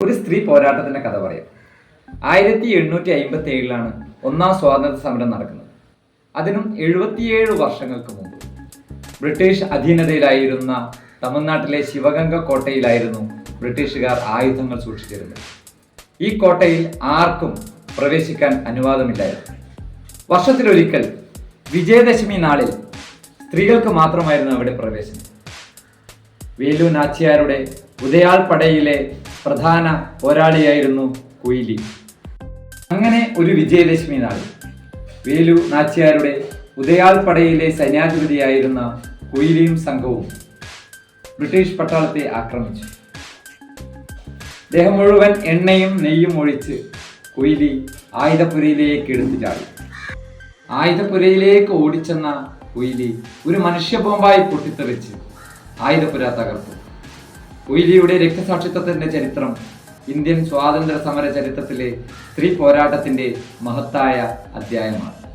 ഒരു സ്ത്രീ പോരാട്ടത്തിന്റെ കഥ പറയാം. ആയിരത്തി എണ്ണൂറ്റി അമ്പത്തി ഏഴിലാണ് ഒന്നാം സ്വാതന്ത്ര്യ സമരം നടക്കുന്നത്. അതിനും എഴുപത്തിയേഴ് വർഷങ്ങൾക്ക് മുമ്പ്. ബ്രിട്ടീഷ് അധീനതയിലായിരുന്ന തമിഴ്നാട്ടിലെ ശിവഗംഗ കോട്ടയിലായിരുന്നു ബ്രിട്ടീഷുകാർ ആയുധങ്ങൾ സൂക്ഷിച്ചിരുന്നത്. ഈ കോട്ടയിൽ ആർക്കും പ്രവേശിക്കാൻ അനുവാദമില്ലായിരുന്നു. വർഷത്തിലൊരിക്കൽ വിജയദശമി നാളിൽ സ്ത്രീകൾക്ക് മാത്രമായിരുന്നു അവിടെ പ്രവേശനം. വേലു നാച്ചിയാരുടെ ഉദയാൾ പടയിലെ പ്രധാന പോരാളിയായിരുന്നു കുയിലി. അങ്ങനെ ഒരു വിജയദശമി നാൾ. വേലു നാച്ചിയാരുടെ ഉദയാൽപ്പടയിലെ പടയിലെ സൈന്യാധിപതിയായിരുന്ന കുയിലിയും സംഘവും ബ്രിട്ടീഷ് പട്ടാളത്തെ ആക്രമിച്ചു. ദേഹം മുഴുവൻ എണ്ണയും നെയ്യും ഒഴിച്ച് കുയിലി ആയുധപുരയിലേക്ക് എടുത്തു ചാടി ആയുധപുരയിലേക്ക് ഓടിച്ചെന്ന കുയിലി ഒരു മനുഷ്യബോംബായി പൊട്ടിത്തെറിച്ച് ആയുധപുര തകർത്തു. കുയിലിയുടെ രക്തസാക്ഷിത്വത്തിന്റെ ചരിത്രം ഇന്ത്യൻ സ്വാതന്ത്ര്യ സമര ചരിത്രത്തിലെ സ്ത്രീ പോരാട്ടത്തിന്റെ മഹത്തായ അധ്യായമാണ്.